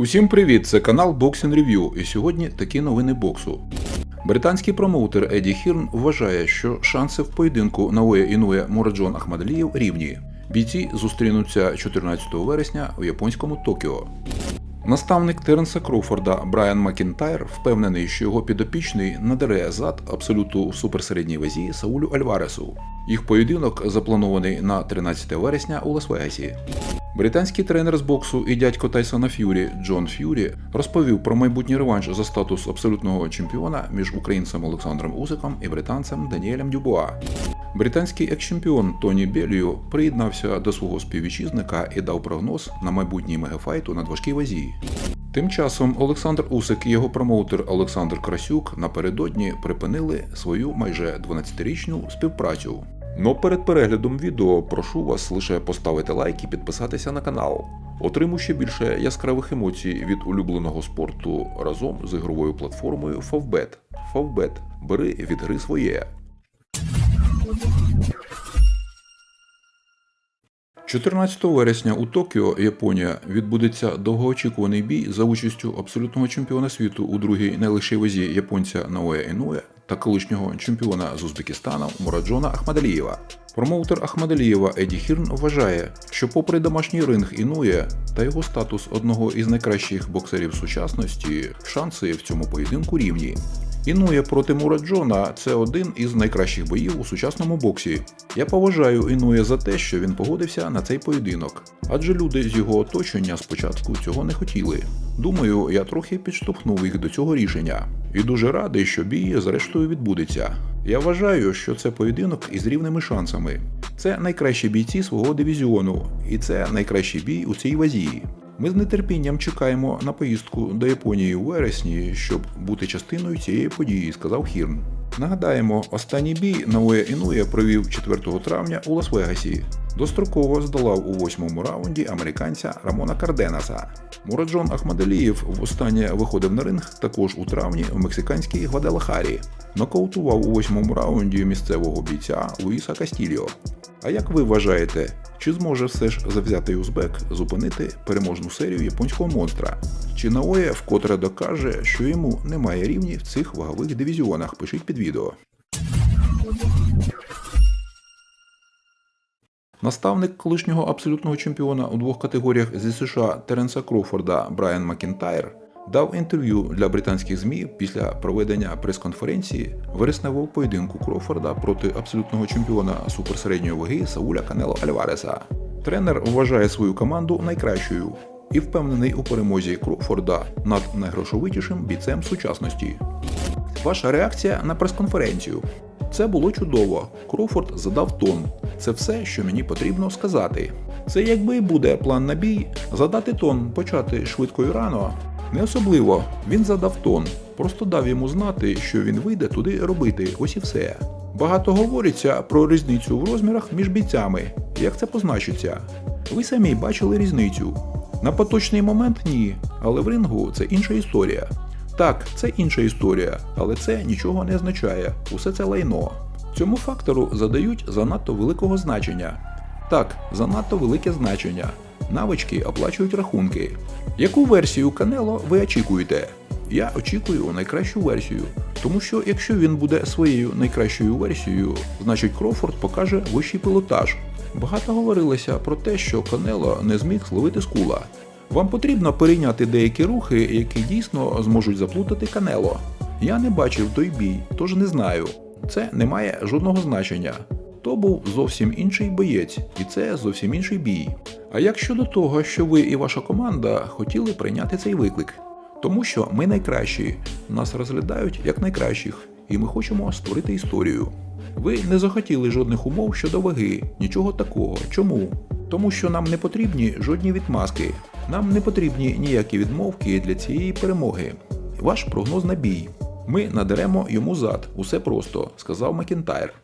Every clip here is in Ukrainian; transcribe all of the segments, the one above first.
Усім привіт! Це канал Boxing Review і сьогодні такі новини боксу. Британський промоутер Еді Хірн вважає, що шанси в поєдинку Наоя Інуя Мураджон Ахмадалієв рівні. Бійці зустрінуться 14 вересня у японському Токіо. Наставник Теренса Кроуфорда Брайан Макінтайр впевнений, що його підопічний надере зад абсолюту в суперсередній вазі Саулю Альваресу. Їх поєдинок запланований на 13 вересня у Лас-Вегасі. Британський тренер з боксу і дядько Тайсона Ф'юрі Джон Ф'юрі розповів про майбутній реванш за статус абсолютного чемпіона між українцем Олександром Усиком і британцем Даніелем Дюбуа. Британський екс-чемпіон Тоні Белію приєднався до свого співвітчизника і дав прогноз на майбутній мегафайт у надважкій вазі. Тим часом Олександр Усик і його промоутер Олександр Красюк напередодні припинили свою майже 12-річну співпрацю. Но перед переглядом відео прошу вас лише поставити лайк і підписатися на канал. Отримуй ще більше яскравих емоцій від улюбленого спорту разом з ігровою платформою Favbet. Favbet. Бери від гри своє. 14 вересня у Токіо, Японія, відбудеться довгоочікуваний бій за участю абсолютного чемпіона світу у другій найлегшій вазі японця Наоя Інуя та колишнього чемпіона з Узбекистану Мураджона Ахмадалієва. Промоутер Ахмадалієва Еді Хірн вважає, що попри домашній ринг Інуя та його статус одного із найкращих боксерів сучасності, шанси в цьому поєдинку рівні. Інуя проти Мураджона це один із найкращих боїв у сучасному боксі. Я поважаю Інуя за те, що він погодився на цей поєдинок, адже люди з його оточення спочатку цього не хотіли. Думаю, я трохи підштовхнув їх до цього рішення. І дуже радий, що бій зрештою відбудеться. Я вважаю, що це поєдинок із рівними шансами. Це найкращі бійці свого дивізіону, і це найкращий бій у цій вазі. Ми з нетерпінням чекаємо на поїздку до Японії у вересні, щоб бути частиною цієї події, сказав Хірн. Нагадаємо, останній бій Наоя Інуя провів 4 травня у Лас-Вегасі. Достроково здолав у восьмому раунді американця Рамона Карденаса. Мураджон Ахмадалієв востаннє виходив на ринг також у травні в мексиканській Гваделахарі. Нокаутував у восьмому раунді місцевого бійця Луїса Кастільо. А як ви вважаєте, чи зможе все ж завзятий узбек зупинити переможну серію японського монстра? Чи Наоя вкотре докаже, що йому немає рівні в цих вагових дивізіонах? Пишіть під відео. Наставник колишнього абсолютного чемпіона у двох категоріях зі США Теренса Кроуфорда Брайан Макінтайр дав інтерв'ю для британських ЗМІ після проведення прес-конференції вересневого поєдинку Кроуфорда проти абсолютного чемпіона суперсередньої ваги Сауля Канело Альвареса. Тренер вважає свою команду найкращою і впевнений у перемозі Кроуфорда над найгрошовитішим бійцем сучасності. Ваша реакція на прес-конференцію. Це було чудово. Кроуфорд задав тон. Це все, що мені потрібно сказати. Це якби і буде план на бій, задати тон, почати швидко і рано. Не особливо, він задав тон, просто дав йому знати, що він вийде туди робити, ось і все. Багато говориться про різницю в розмірах між бійцями. Як це позначиться? Ви самі бачили різницю. На поточний момент ні, але в рингу це інша історія. Так, це інша історія, але це нічого не означає. Усе це лайно. Цьому фактору задають занадто великого значення. Так, занадто велике значення. Навички оплачують рахунки. Яку версію Канело ви очікуєте? Я очікую найкращу версію, тому що якщо він буде своєю найкращою версією, значить Крофорд покаже вищий пілотаж. Багато говорилося про те, що Канело не зміг зловити скула. Вам потрібно перейняти деякі рухи, які дійсно зможуть заплутати Канело. Я не бачив той бій, тож не знаю. Це не має жодного значення. То був зовсім інший боєць, і це зовсім інший бій. А як щодо того, що ви і ваша команда хотіли прийняти цей виклик? Тому що ми найкращі, нас розглядають як найкращих, і ми хочемо створити історію. Ви не захотіли жодних умов щодо ваги, нічого такого. Чому? Тому що нам не потрібні жодні відмазки, нам не потрібні ніякі відмовки для цієї перемоги. Ваш прогноз на бій. Ми надеремо йому зад, усе просто, сказав Макінтайр.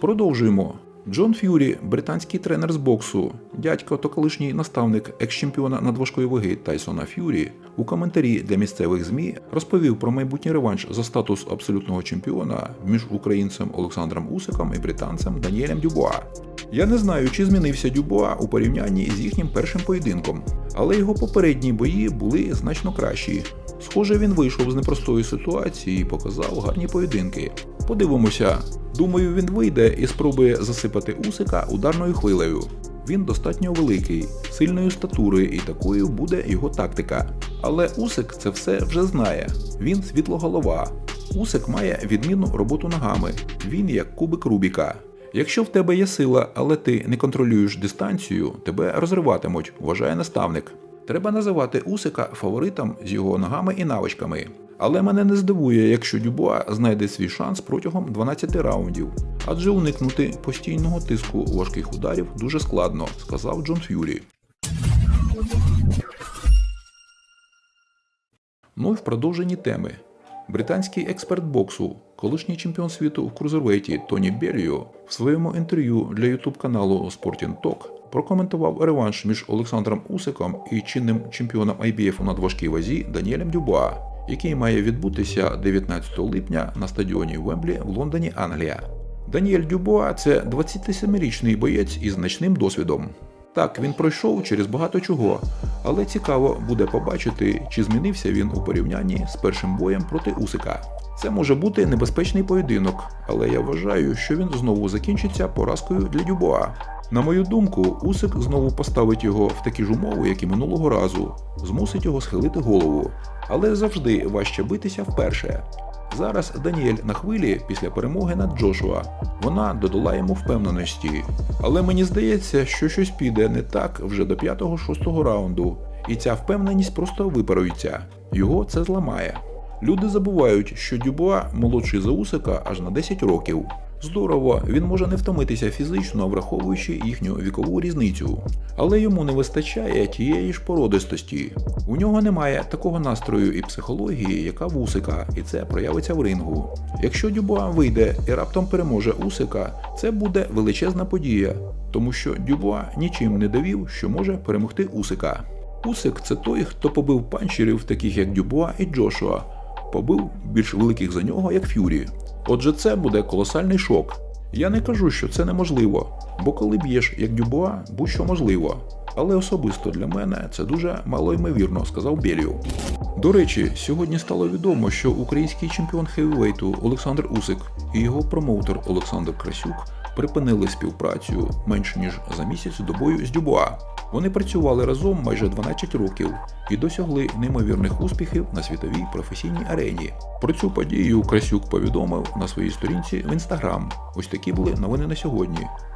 Продовжуємо. Джон Ф'юрі, британський тренер з боксу, дядько та колишній наставник екс-чемпіона надважкої ваги Тайсона Ф'юрі, у коментарі для місцевих ЗМІ розповів про майбутній реванш за статус абсолютного чемпіона між українцем Олександром Усиком і британцем Даніелем Дюбуа. Я не знаю, чи змінився Дюбуа у порівнянні з їхнім першим поєдинком, але його попередні бої були значно кращі. Схоже, він вийшов з непростої ситуації і показав гарні поєдинки. Подивимося. Думаю, він вийде і спробує засипати Усика ударною хвилею. Він достатньо великий, сильної статури, і такою буде його тактика. Але Усик це все вже знає. Він світлоголова. Усик має відмінну роботу ногами. Він як кубик Рубіка. Якщо в тебе є сила, але ти не контролюєш дистанцію, тебе розриватимуть, вважає наставник. Треба називати Усика фаворитом з його ногами і навичками. Але мене не здивує, якщо Дюбуа знайде свій шанс протягом 12 раундів, адже уникнути постійного тиску важких ударів дуже складно, сказав Джон Ф'юрі. Ну і в продовженні теми. Британський експерт боксу, колишній чемпіон світу в крузервейті Тоні Берріо в своєму інтерв'ю для ютуб каналу Sporting Talk прокоментував реванш між Олександром Усиком і чинним чемпіоном IBF у надважкій вазі Даніелем Дюбуа, який має відбутися 19 липня на стадіоні Вемблі в Лондоні, Англія. Даніель Дюбуа це 27-річний боєць із значним досвідом. Так, він пройшов через багато чого, але цікаво буде побачити, чи змінився він у порівнянні з першим боєм проти Усика. Це може бути небезпечний поєдинок, але я вважаю, що він знову закінчиться поразкою для Дюбуа. На мою думку, Усик знову поставить його в такі ж умови, як і минулого разу, змусить його схилити голову. Але завжди важче битися вперше. Зараз Даніель на хвилі після перемоги над Джошуа. Вона додала йому впевненості. Але мені здається, що щось піде не так вже до 5-6 раунду, і ця впевненість просто випарується. Його це зламає. Люди забувають, що Дюбуа молодший за Усика аж на 10 років. Здорово, він може не втомитися фізично, враховуючи їхню вікову різницю, але йому не вистачає тієї ж породистості. У нього немає такого настрою і психології, яка в Усика, і це проявиться в рингу. Якщо Дюбуа вийде і раптом переможе Усика, це буде величезна подія, тому що Дюбуа нічим не довів, що може перемогти Усика. Усик це той, хто побив панчерів, таких як Дюбуа і Джошуа, побив більш великих за нього, як Ф'юрі. Отже, це буде колосальний шок. Я не кажу, що це неможливо, бо коли б'єш як Дюбуа, будь-що можливо. Але особисто для мене це дуже малоймовірно, сказав Беліо. До речі, сьогодні стало відомо, що український чемпіон хевівейту Олександр Усик і його промоутер Олександр Красюк припинили співпрацю менше ніж за місяць до бою з Дюбуа. Вони працювали разом майже 12 років і досягли неймовірних успіхів на світовій професійній арені. Про цю подію Красюк повідомив на своїй сторінці в інстаграм. Ось такі були новини на сьогодні.